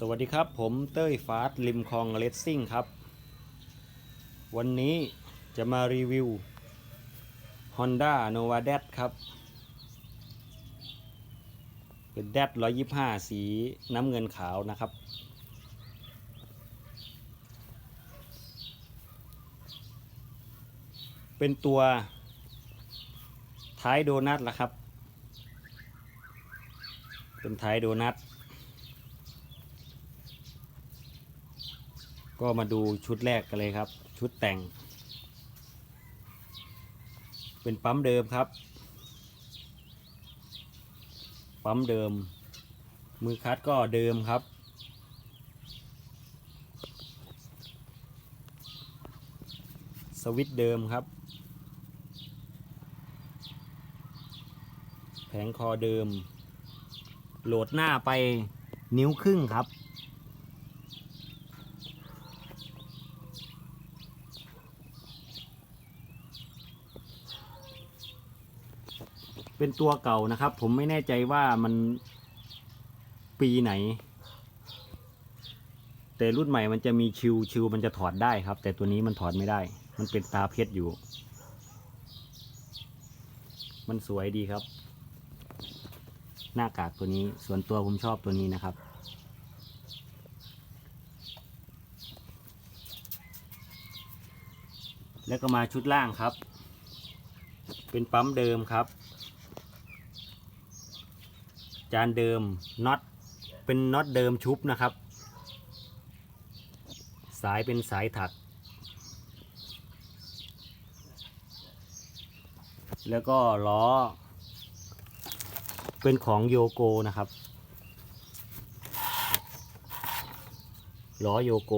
สวัสดีครับผมเต้ยฟาสริมคลองเลสซิ่งครับ วันนี้จะมารีวิว Honda Nova d a ครับ เป็นแดด125 สีน้ำเงินขาวนะครับ เป็นตัวท้ายโดนัทละครับ เป็นท้ายโดนัท ก็มาดูชุดแรกกันเลยครับ ชุดแต่ง เป็นปั๊มเดิมครับ ปั๊มเดิม มือคัดก็เดิมครับ สวิตเดิมครับ แผงคอเดิม โหลดหน้าไปนิ้วครึ่งครับ เป็นตัวเก่านะครับ ผมไม่แน่ใจว่ามันปีไหน แต่รุ่นใหม่มันจะมีชิวชิวมันจะถอดได้ครับ แต่ตัวนี้มันถอดไม่ได้ มันเป็นตาเพชรอยู่ มันสวยดีครับ หน้ากากตัวนี้ส่วนตัวผมชอบตัวนี้นะครับแล้วก็มาชุดล่างครับ เป็นปั๊มเดิมครับ จานเดิมน็อตเป็นน็อตเดิมชุบนะครับ สายเป็นสายถัก แล้วก็ล้อ เป็นของโยโกนะครับล้อโยโก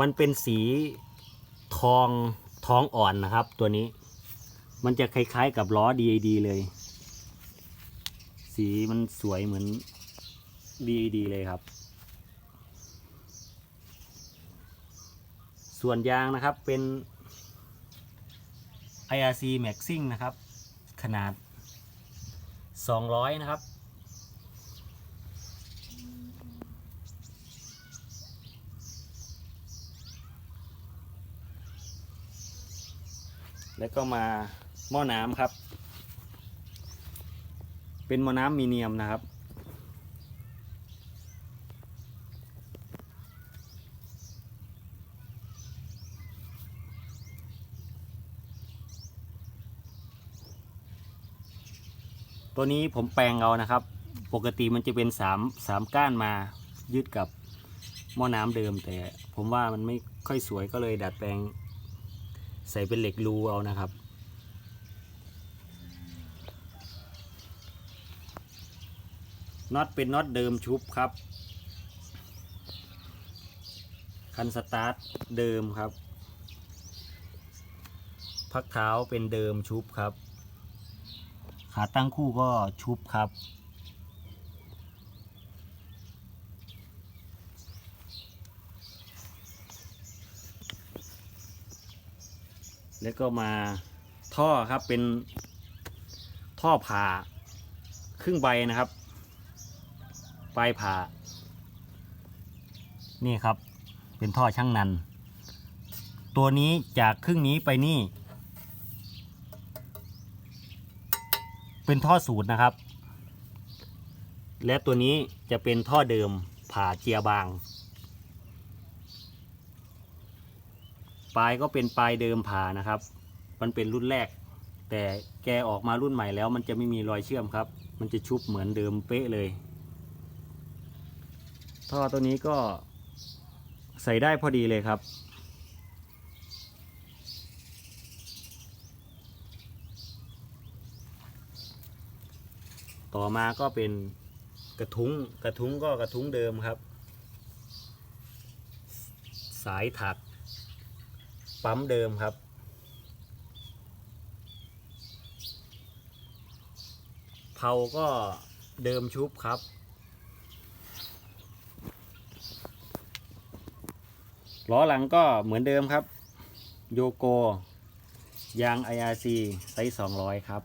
มันเป็นสีทองทองอ่อนนะครับตัวนี้ มันจะคล้ายๆกับล้อ DAD เลย สีมันสวยเหมือน DAD เลยครับ ส่วนยางนะครับเป็น IRC Maxing นะครับ ขนาด 200 นะครับ แล้วก็มาหม้อน้ำครับ เป็นหม้อน้ำมีเนียมนะครับ ตัวนี้ผมแปลงเอานะครับ ปกติมันจะเป็นสามสามก้านมายึดกับหม้อน้ำเดิม แต่ผมว่ามันไม่ค่อยสวยก็เลยดัดแปลง ใส่เป็นเหล็กรูเอานะครับ น็อตเป็นน็อตเดิมชุบครับ คันสตาร์ทเดิมครับ พักเท้าเป็นเดิมชุบครับ ขาตั้งคู่ก็ชุบครับแล้วก็มาท่อครับเป็นท่อผ่าครึ่งใบนะครับ ปลายผ่า นี่ครับ เป็นท่อช่างนัน ตัวนี้จากครึ่งนี้ไปนี่ เป็นท่อสูตรนะครับ และตัวนี้จะเป็นท่อเดิมผ่าเจียบาง ปลายก็เป็นปลายเดิมผ่านะครับ มันเป็นรุ่นแรก แต่แกออกมารุ่นใหม่แล้วมันจะไม่มีรอยเชื่อมครับ มันจะชุบเหมือนเดิมเป๊ะเลย ท่อตัวนี้ก็ใส่ได้พอดีเลยครับ ต่อมาก็เป็นกระทุ้งกระทุ้งก็กระทุ้งเดิมครับ สายถัก ปั๊มเดิมครับเผาก็เดิมชุบครับ ล้อหลังก็เหมือนเดิมครับ โยโก ยาง IRC ไซส์200 ครับ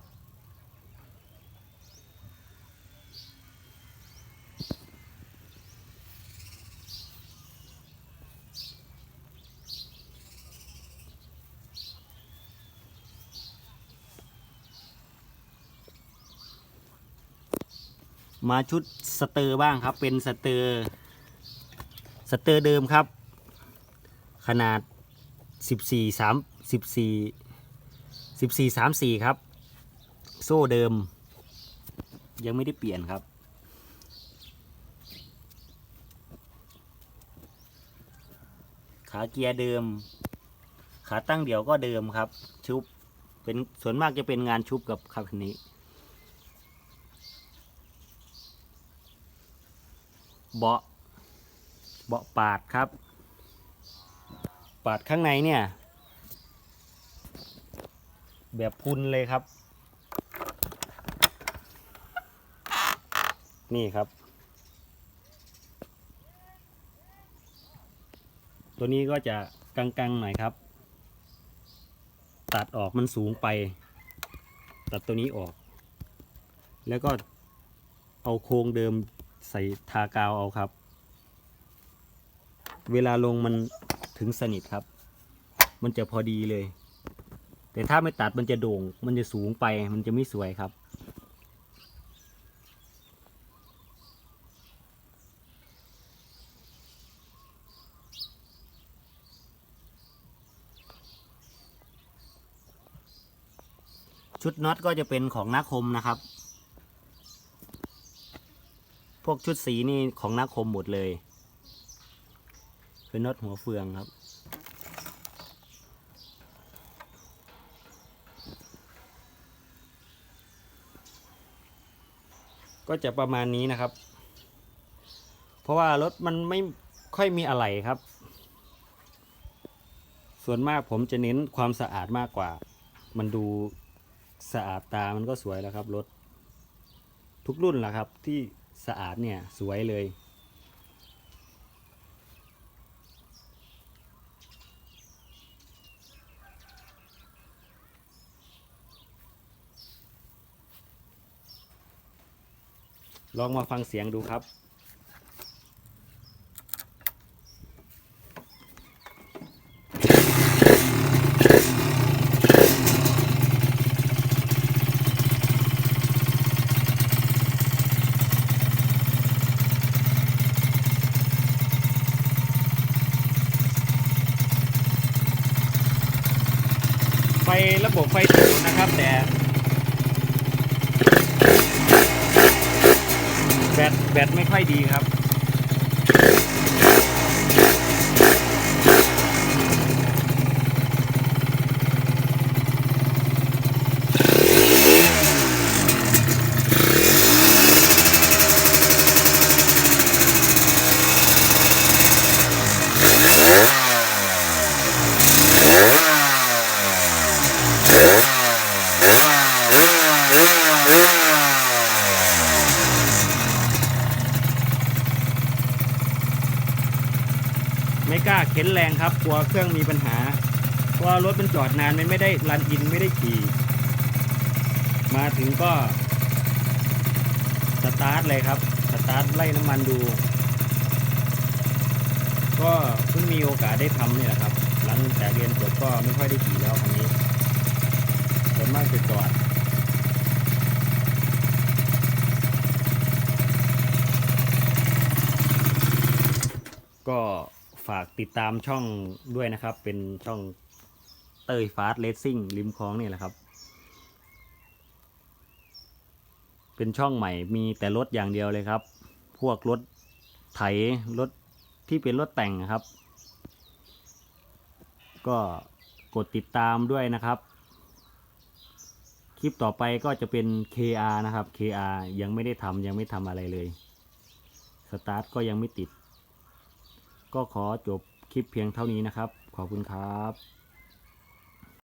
มาชุดสเตอร์บ้างครับ เป็นสเตอร์ สเตอร์เดิมครับ ขนาด 14 3 14 14 34 ครับ โซ่เดิม ยังไม่ได้เปลี่ยนครับ ขาเกียร์เดิม ขาตั้งเดี่ยวก็เดิมครับ ชุบเป็นส่วนมากจะเป็นงานชุบกับคันนี้เบาะเบาะปาดครับ ปาดข้างในเนี่ย แบบพุนเลยครับ นี่ครับ ตัวนี้ก็จะกังๆหน่อยครับ ตัดออกมันสูงไป ตัดตัวนี้ออก แล้วก็เอาโครงเดิมใส่ทากาวเอาครับ เวลาลงมัน ถึงสนิทครับ มันจะพอดีเลย แต่ถ้าไม่ตัดมันจะโด่ง มันจะสูงไป มันจะไม่สวยครับ ชุดน็อตก็จะเป็นของนาคมนะครับพวกชุดสีนี่ของนาคมหมดเลย เป็นน็อตหัวเฟืองครับ ก็จะประมาณนี้นะครับ เพราะว่ารถมันไม่ค่อยมีอะไรครับ ส่วนมากผมจะเน้นความสะอาดมากกว่า มันดูสะอาดตามันก็สวยแล้วครับรถทุกรุ่นแหละครับที่สะอาดเนี่ยสวยเลย ลองมาฟังเสียงดูครับไฟระบบไฟติดนะครับ แต่ แบตแบตไม่ค่อยดีครับไกล้าเข็นแรงครับกลัวเครื่องมีปัญหาเพราะว่ารถมันจอดนานมันไม่ได้รันอินไม่ได้ขี่ มาถึงก็สตาร์ทเลยครับสตาร์ทไล่น้ำมันดู ก็เพิ่งมีโอกาสได้ทำนี่แหละครับ หลังจากเรียนจบก็ไม่ค่อยได้ขี่แล้วคันนี้ส่วนมากจะจอดก็ ฝากติดตามช่องด้วยนะครับ เป็นช่องเตยฟาสเลสซิ่งริมคลองนี่แหละครับ เป็นช่องใหม่มีแต่รถอย่างเดียวเลยครับ พวกรถไถรถที่เป็นรถแต่งครับ ก็กดติดตามด้วยนะครับ คลิปต่อไปก็จะเป็น KR นะครับ KR ยังไม่ได้ทำยังไม่ทำอะไรเลย สตาร์ทก็ยังไม่ติด ก็ขอจบคลิปเพียงเท่านี้นะครับ ขอบคุณครับ